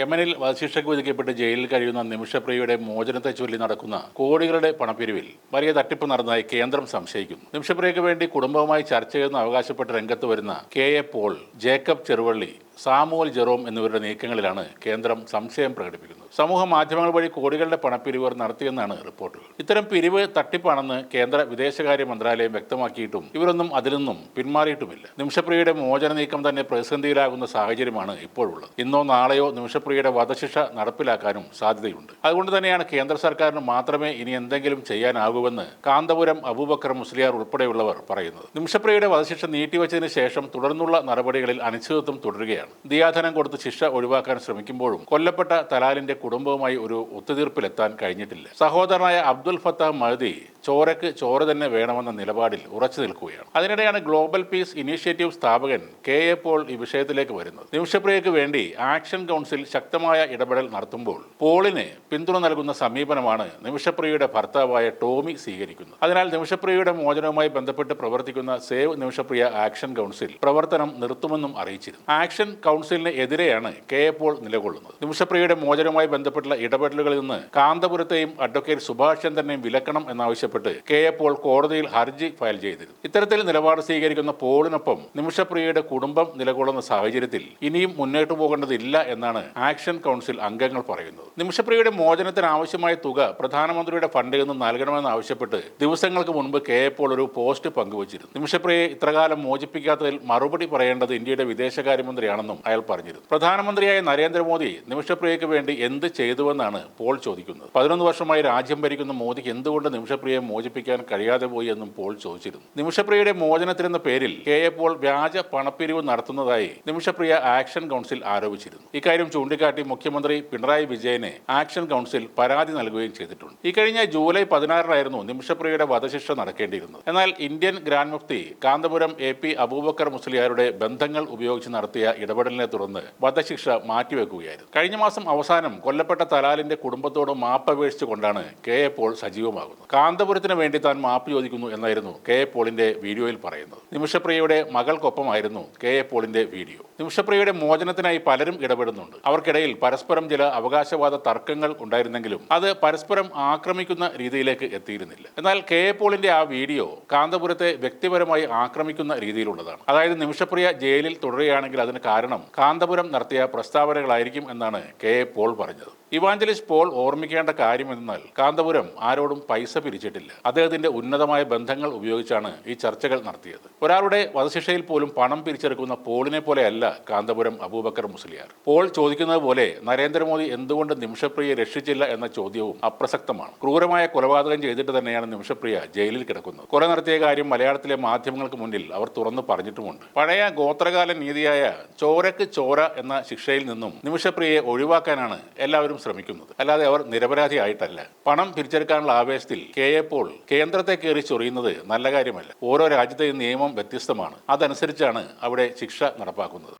യമനിൽ വധശിക്ഷയ്ക്ക് വിധിക്കപ്പെട്ട് ജയിലിൽ കഴിയുന്ന നിമിഷപ്രിയയുടെ മോചനത്തെ ചൊല്ലി നടക്കുന്ന കോടികളുടെ പണപ്പിരിവിൽ വലിയ തട്ടിപ്പ് നടന്നതായി കേന്ദ്രം സംശയിക്കുന്നു. നിമിഷപ്രിയയ്ക്ക് വേണ്ടി കുടുംബവുമായി ചർച്ച ചെയ്യുന്ന അവകാശപ്പെട്ട് രംഗത്ത് വരുന്ന K A Paul Jacob Cheruvally Samuel Jerome എന്നിവരുടെ നീക്കങ്ങളിലാണ് കേന്ദ്രം സംശയം പ്രകടിപ്പിക്കുന്നത്. സമൂഹ മാധ്യമങ്ങൾ വഴി കോടികളുടെ പണപ്പിരിവർ നടത്തിയെന്നാണ് റിപ്പോർട്ടുകൾ. ഇത്തരം പിരിവ് തട്ടിപ്പാണെന്ന് കേന്ദ്ര വിദേശകാര്യ മന്ത്രാലയം വ്യക്തമാക്കിയിട്ടും ഇവരൊന്നും അതിൽ നിന്നും പിന്മാറിയിട്ടുമില്ല. നിമിഷപ്രിയയുടെ മോചന നീക്കം തന്നെ പ്രതിസന്ധിയിലാകുന്ന സാഹചര്യമാണ് ഇപ്പോഴുള്ളത്. ഇന്നോ നാളെയോ നിമിഷപ്രിയയുടെ വധശിക്ഷ നടപ്പിലാക്കാനും സാധ്യതയുണ്ട്. അതുകൊണ്ട് തന്നെയാണ് കേന്ദ്ര സർക്കാരിന് മാത്രമേ ഇനി എന്തെങ്കിലും ചെയ്യാനാകൂവെന്ന് കാന്തപുരം അബൂബക്കർ മുസ്ലിയാർ ഉൾപ്പെടെയുള്ളവർ പറയുന്നത്. നിമിഷപ്രിയയുടെ വധശിക്ഷ നീട്ടിവച്ചതിന് ശേഷം തുടർന്നുള്ള നടപടികളിൽ അനിശ്ചിതത്വം തുടരുകയാണ്. ദിയാധനം കൊടുത്ത് ശിക്ഷ ഒഴിവാക്കാൻ ശ്രമിക്കുമ്പോഴും കൊല്ലപ്പെട്ട തലാലിന്റെ കുടുംബവുമായി ഒരു ഒത്തുതീർപ്പിലെത്താൻ കഴിഞ്ഞിട്ടില്ല. സഹോദരനായ അബ്ദുൽ ഫത്താഹ് മഹദി ചോരക്ക് ചോര തന്നെ വേണമെന്ന നിലപാടിൽ ഉറച്ചു നിൽക്കുകയാണ്. അതിനിടെയാണ് ഗ്ലോബൽ പീസ് ഇനീഷ്യേറ്റീവ് സ്ഥാപകൻ കെ എ പോൾ ഈ വിഷയത്തിലേക്ക് വരുന്നത്. നിമിഷപ്രിയയ്ക്ക് വേണ്ടി ആക്ഷൻ കൗൺസിൽ ശക്തമായ ഇടപെടൽ നടത്തുമ്പോൾ പോളിന് പിന്തുണ നൽകുന്ന സമീപനമാണ് നിമിഷപ്രിയയുടെ ഭർത്താവായ ടോമി സ്വീകരിക്കുന്നത്. അതിനാൽ നിമിഷപ്രിയയുടെ മോചനവുമായി ബന്ധപ്പെട്ട് പ്രവർത്തിക്കുന്ന സേവ് നിമിഷപ്രിയ ആക്ഷൻ കൗൺസിൽ പ്രവർത്തനം നിർത്തുമെന്നും അറിയിച്ചിരുന്നു. ആക്ഷൻ കൗൺസിലിന് എതിരെയാണ് കെ എ പോൾ നിലകൊള്ളുന്നത്. നിമിഷപ്രിയയുടെ മോചനവുമായി ബന്ധപ്പെട്ടുള്ള ഇടപെടലുകളിൽ നിന്ന് കാന്തപുരത്തെയും അഡ്വക്കേറ്റ് സുഭാഷ് ചന്ദ്രനെയും വിലക്കണം എന്നാവശ്യപ്പെട്ട് കെ എ പോൾ കോടതിയിൽ ഹർജി ഫയൽ ചെയ്തിരുന്നു. ഇത്തരത്തിൽ നിലപാട് സ്വീകരിക്കുന്ന പോളിനൊപ്പം നിമിഷപ്രിയയുടെ കുടുംബം നിലകൊള്ളുന്ന സാഹചര്യത്തിൽ ഇനിയും മുന്നോട്ട് പോകേണ്ടതില്ല എന്നാണ് ആക്ഷൻ കൗൺസിൽ അംഗങ്ങൾ പറയുന്നത്. നിമിഷപ്രിയയുടെ മോചനത്തിന് ആവശ്യമായ തുക പ്രധാനമന്ത്രിയുടെ ഫണ്ടിൽ നിന്ന് നൽകണമെന്ന് ആവശ്യപ്പെട്ട് ദിവസങ്ങൾക്ക് മുൻപ് കെ എ പോൾ ഒരു പോസ്റ്റ് പങ്കുവച്ചിരുന്നു. നിമിഷപ്രിയയെ ഇത്രകാലം മോചിപ്പിക്കാത്തതിൽ മറുപടി പറയേണ്ടത് ഇന്ത്യയുടെ വിദേശകാര്യമന്ത്രിയാണെന്നും അയാൾ പറഞ്ഞിരുന്നു. പ്രധാനമന്ത്രിയായ നരേന്ദ്രമോദി നിമിഷപ്രിയയ്ക്ക് വേണ്ടി എന്ത് ചെയ്തുവെന്നാണ് പോൾ ചോദിക്കുന്നത്. പതിനൊന്ന് വർഷമായി രാജ്യം ഭരിക്കുന്ന മോദിക്ക് എന്തുകൊണ്ട് നിമിഷപ്രിയയെ മോചിപ്പിക്കാൻ കഴിയാതെ പോയി എന്നും പോൾ ചോദിച്ചിരുന്നു. നിമിഷപ്രിയയുടെ മോചനത്തിനെന്ന പേരിൽ കെ എ പോൾ വ്യാജ പണപ്പിരിവ് നടത്തുന്നതായി നിമിഷപ്രിയ ആക്ഷൻ കൗൺസിൽ ആരോപിച്ചിരുന്നു. ഇക്കാര്യം ചൂണ്ടിക്കാട്ടി മുഖ്യമന്ത്രി പിണറായി വിജയന് ആക്ഷൻ കൗൺസിൽ പരാതി നൽകുകയും ചെയ്തിട്ടുണ്ട്. ഇക്കഴിഞ്ഞ ജൂലൈ പതിനാറിനായിരുന്നു നിമിഷപ്രിയയുടെ വധശിക്ഷ നടക്കേണ്ടിയിരുന്നത്. എന്നാൽ ഇന്ത്യൻ ഗ്രാൻഡ് മുഫ്തി കാന്തപുരം എ പി അബൂബക്കർ മുസ്ലിയാരുടെ ബന്ധങ്ങൾ ഉപയോഗിച്ച് നടത്തിയ ഇടപെടലിനെ തുടർന്ന് വധശിക്ഷ മാറ്റിവെക്കുകയായിരുന്നു. കഴിഞ്ഞ മാസം അവസാനം കൊല്ലപ്പെട്ട തലാലിന്റെ കുടുംബത്തോട് മാപ്പപേക്ഷിച്ചുകൊണ്ടാണ് കെ എ പോൾ സജീവമാകുന്നത്. കാന്തപുരത്തിന് വേണ്ടി താൻ മാപ്പ് ചോദിക്കുന്നു എന്നായിരുന്നു കെ എ പോളിന്റെ വീഡിയോയിൽ പറയുന്നത്. നിമിഷപ്രിയയുടെ മകൾക്കൊപ്പമായിരുന്നു കെ എ പോളിന്റെ വീഡിയോ. നിമിഷപ്രിയയുടെ മോചനത്തിനായി പലരും ഇടപെടുന്നുണ്ട്. അവർക്കിടയിൽ പരസ്പരം ചില അവകാശവാദ തർക്കങ്ങൾ ഉണ്ടായിരുന്നെങ്കിലും അത് പരസ്പരം ആക്രമിക്കുന്ന രീതിയിലേക്ക് എത്തിയിരുന്നില്ല. എന്നാൽ കെ എ പോളിന്റെ ആ വീഡിയോ കാന്തപുരത്തെ വ്യക്തിപരമായി ആക്രമിക്കുന്ന രീതിയിലുള്ളതാണ്. അതായത് നിമിഷപ്രിയ ജയിലിൽ തുടരുകയാണെങ്കിൽ അതിന് കാരണം കാന്തപുരം നടത്തിയ പ്രസ്താവനകളായിരിക്കും എന്നാണ് കെ എ പോൾ പറഞ്ഞത്. ഇവാഞ്ചലിസ്റ്റ് പോൾ ഓർമ്മിക്കേണ്ട കാര്യം എന്നാൽ കാന്തപുരം ആരോടും പൈസ പിരിച്ചിട്ടില്ല. അദ്ദേഹത്തിന്റെ ഉന്നതമായ ബന്ധങ്ങൾ ഉപയോഗിച്ചാണ് ഈ ചർച്ചകൾ നടത്തിയത്. ഒരാളുടെ വധശിക്ഷയിൽ പോലും പണം പിരിച്ചെടുക്കുന്ന പോളിനെ പോലെയല്ല കാന്തപുരം അബൂബക്കർ മുസ്ലിയാർ. പോൾ ചോദിക്കുന്നത് പോലെ നരേന്ദ്രമോദി എന്തുകൊണ്ട് നിമിഷപ്രിയയെ രക്ഷിച്ചില്ല എന്ന ചോദ്യവും അപ്രസക്തമാണ്. ക്രൂരമായ കൊലപാതകം ചെയ്തിട്ട് തന്നെയാണ് നിമിഷപ്രിയ ജയിലിൽ കിടക്കുന്നത്. കൊല നടത്തിയ കാര്യം മലയാളത്തിലെ മാധ്യമങ്ങൾക്ക് മുന്നിൽ അവർ തുറന്നു പറഞ്ഞിട്ടുമുണ്ട്. പഴയ ഗോത്രകാല നീതിയായ ചോരക്ക് ചോര എന്ന ശിക്ഷയിൽ നിന്നും നിമിഷപ്രിയയെ ഒഴിവാക്കാനാണ് എല്ലാവരും ശ്രമിക്കുന്നത്. അല്ലാതെ അവർ നിരപരാധിയായിട്ടല്ല. പണം പിരിച്ചെടുക്കാനുള്ള ആവേശത്തിൽ കെ എ പോൾ കേന്ദ്രത്തെ കയറി ചൊറിയുന്നത് നല്ല കാര്യമല്ല. ഓരോ രാജ്യത്തെയും നിയമം വ്യത്യസ്തമാണ്. അതനുസരിച്ചാണ് അവിടെ ശിക്ഷ നടപ്പാക്കുന്നത്.